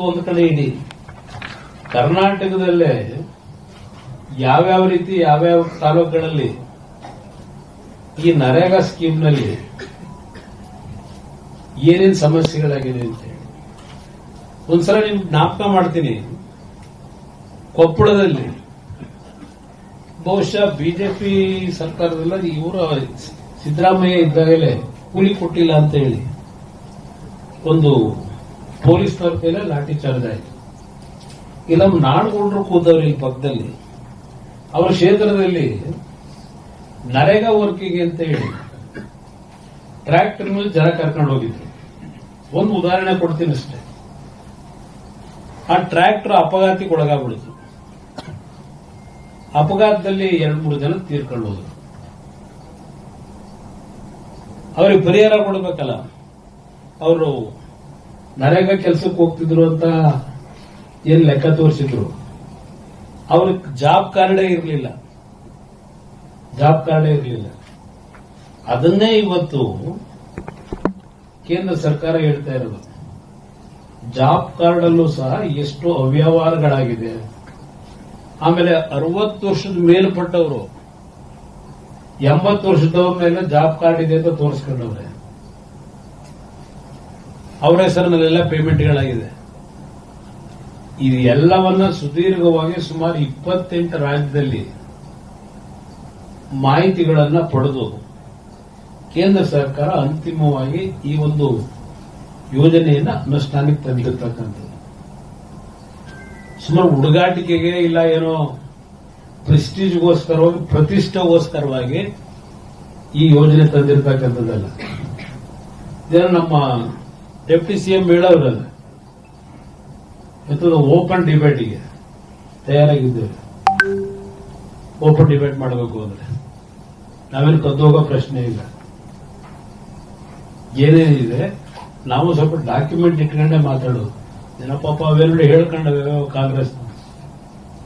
ಒಂದು ಕಡೆ ಇಡಿ ಕರ್ನಾಟಕದಲ್ಲೇ ಯಾವ್ಯಾವ ರೀತಿ, ಯಾವ್ಯಾವ ತಾಲೂಕುಗಳಲ್ಲಿ ಈ ನರೇಗಾ ಸ್ಕೀಮ್ನಲ್ಲಿ ಏನೇನು ಸಮಸ್ಯೆಗಳಾಗಿದೆ ಅಂತ ಹೇಳಿ. ಒಂದ್ಸಲ ನಿಮ್ ಜ್ಞಾಪಕ ಮಾಡ್ತೀನಿ. ಕೊಪ್ಪಳದಲ್ಲಿ ಬಹುಶಃ ಬಿಜೆಪಿ ಸರ್ಕಾರದಲ್ಲ, ಇವರು ಸಿದ್ದರಾಮಯ್ಯ ಇದ್ದಾಗಲೇ ಕೂಲಿ ಕೊಟ್ಟಿಲ್ಲ ಅಂತ ಹೇಳಿ ಒಂದು ಪೊಲೀಸ್ನವ್ರ ಮೇಲೆ ಲಾಠಿ ಚಾರ್ಜ್ ಆಯ್ತು. ಇಲ್ಲ ನಾಡುಗೊಂಡ್ರು ಕೂದವ್ರು ಇಲ್ಲಿ ಪಕ್ಕದಲ್ಲಿ, ಅವರ ಕ್ಷೇತ್ರದಲ್ಲಿ ನರೇಗಾ ವರ್ಕಿಗೆ ಅಂತ ಹೇಳಿ ಟ್ರ್ಯಾಕ್ಟರ್ ಮೇಲೆ ಜನ ಕರ್ಕೊಂಡು ಹೋಗಿದ್ರು. ಒಂದು ಉದಾಹರಣೆ ಕೊಡ್ತೀನಿ ಅಷ್ಟೇ. ಆ ಟ್ರ್ಯಾಕ್ಟರ್ ಅಪಘಾತಕ್ಕೆ ಅಪಘಾತದಲ್ಲಿ ಎರಡು ಮೂರು ಜನ ತೀರ್ಕೊಂಡು ಹೋದ್ರು. ಅವ್ರಿಗೆ ಪರಿಹಾರ ಕೊಡಬೇಕಲ್ಲ. ಅವರು ನರೇಗಾ ಕೆಲಸಕ್ಕೆ ಹೋಗ್ತಿದ್ರು ಅಂತ ಏನ್ ಲೆಕ್ಕ ತೋರಿಸಿದ್ರು. ಅವ್ರಿಗೆ ಜಾಬ್ ಕಾರ್ಡೇ ಇರಲಿಲ್ಲ. ಜಾಬ್ ಕಾರ್ಡೇ ಇರಲಿಲ್ಲ. ಅದನ್ನೇ ಇವತ್ತು ಕೇಂದ್ರ ಸರ್ಕಾರ ಹೇಳ್ತಾ ಇರೋದು. ಜಾಬ್ ಕಾರ್ಡ್ ಅಲ್ಲೂ ಸಹ ಎಷ್ಟು ಅವ್ಯವಹಾರಗಳಾಗಿದೆ. ಆಮೇಲೆ ಅರವತ್ತು ವರ್ಷದ ಮೇಲ್ಪಟ್ಟವರು, ಎಂಬತ್ತು ವರ್ಷದವ್ರ ಮೇಲೆ ಜಾಬ್ ಕಾರ್ಡ್ ಇದೆ ಅಂತ ತೋರಿಸ್ಕೊಂಡವ್ರೆ. ಅವರ ಹೆಸರಿನಲ್ಲೆಲ್ಲ ಪೇಮೆಂಟ್ಗಳಾಗಿದೆ. ಇದು ಎಲ್ಲವನ್ನ ಸುದೀರ್ಘವಾಗಿ ಸುಮಾರು ಇಪ್ಪತ್ತೆಂಟು ರಾಜ್ಯದಲ್ಲಿ ಮಾಹಿತಿಗಳನ್ನ ಪಡೆದು ಕೇಂದ್ರ ಸರ್ಕಾರ ಅಂತಿಮವಾಗಿ ಈ ಒಂದು ಯೋಜನೆಯನ್ನ ಅನುಷ್ಠಾನಕ್ಕೆ ತಂದಿರತಕ್ಕಂಥದ್ದು. ಸುಮಾರು ಹುಡುಗಾಟಿಕೆಗೆ ಇಲ್ಲ ಏನೋ ಪ್ರೆಸ್ಟೀಜ್ಗೋಸ್ಕರವಾಗಿ ಪ್ರತಿಷ್ಠೆಗೋಸ್ಕರವಾಗಿ ಈ ಯೋಜನೆ ತಂದಿರತಕ್ಕಂಥದ್ದಲ್ಲ. ಇದೇನು ನಮ್ಮ ಡೆಪ್ಟಿ ಸಿಎಂ ಹೇಳೋರಲ್ಲ ಎಂಥದ್ದು ಓಪನ್ ಡಿಬೇಟಿಗೆ ತಯಾರಾಗಿದ್ದೇವೆ. ಓಪನ್ ಡಿಬೇಟ್ ಮಾಡಬೇಕು ಅಂದ್ರೆ. ನಾವೇನು ಕದ್ದು ಹೋಗೋ ಪ್ರಶ್ನೆ ಇಲ್ಲ. ಏನೇನಿದೆ? ನಾವು ಸ್ವಲ್ಪ ಡಾಕ್ಯುಮೆಂಟ್ ಇಟ್ಕೊಂಡೇ ಮಾತಾಡೋದು. ಏನೋ ಪಾಪ ಅವೆರಡು ಹೇಳ್ಕೊಂಡವೆ ಕಾಂಗ್ರೆಸ್.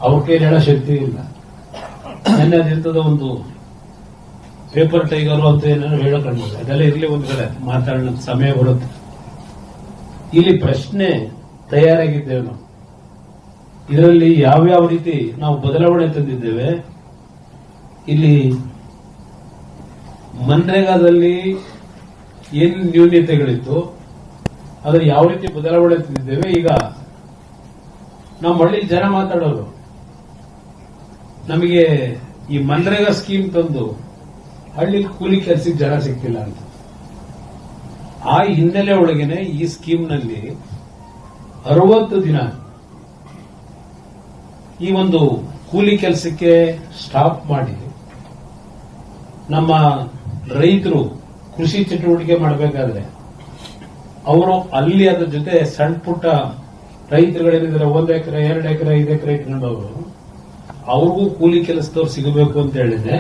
ಅವ್ರ ಹೇಳೋ ಶಕ್ತಿ ಇಲ್ಲ. ನೆನ್ನೆ ಅದಿರ್ತದ ಒಂದು ಪೇಪರ್ ಟೈಗರು ಅಂತ ಏನಾದ್ರು ಹೇಳ್ಕೊಂಡು ಅದೆಲ್ಲ ಇರಲಿ ಒಂದ್ ಕಡೆ ಮಾತಾಡೋಣ ಸಮಯ ಬರುತ್ತೆ. ಇಲ್ಲಿ ಪ್ರಶ್ನೆ ತಯಾರಾಗಿದ್ದೇವೆ. ನಾವು ಇದರಲ್ಲಿ ಯಾವ್ಯಾವ ರೀತಿ ನಾವು ಬದಲಾವಣೆ ತಂದಿದ್ದೇವೆ? ಇಲ್ಲಿ ಮನ್ರೇಗಾದಲ್ಲಿ ಏನ್ ನ್ಯೂನ್ಯತೆಗಳಿತ್ತು ಅದರ ಯಾವ ರೀತಿ ಬದಲಾವಣೆ ತಂದಿದ್ದೇವೆ? ಈಗ ನಮ್ಮ ಹಳ್ಳಿ ಜನ ಮಾತಾಡೋರು, ನಮಗೆ ಈ ಮನ್ರೇಗಾ ಸ್ಕೀಮ್ ತಂದು ಹಳ್ಳಿ ಕೂಲಿ ಕೆಲಸಕ್ಕೆ ಜನ ಸಿಕ್ತಿಲ್ಲ ಅಂತ. ಆ ಹಿನ್ನೆಲೆ ಒಳಗೇನೆ ಈ ಸ್ಕೀಮ್ನಲ್ಲಿ ಅರವತ್ತು ದಿನ ಈ ಒಂದು ಕೂಲಿ ಕೆಲಸಕ್ಕೆ ಸ್ಟಾಪ್ ಮಾಡಿ ನಮ್ಮ ರೈತರು ಕೃಷಿ ಚಟುವಟಿಕೆ ಮಾಡಬೇಕಾದ್ರೆ ಅವರು ಅಲ್ಲಿ ಅದರ ಜೊತೆ ಸಣ್ಣ ಪುಟ್ಟ ರೈತರುಗಳೇನಿದ್ದಾರೆ, ಒಂದು ಎಕರೆ, ಎರಡು ಎಕರೆ, ಐದು ಎಕರೆ ಇಟ್ಕೊಂಡವರು, ಅವ್ರಿಗೂ ಕೂಲಿ ಕೆಲಸದವ್ರು ಸಿಗಬೇಕು ಅಂತ ಹೇಳಿದ್ರೆ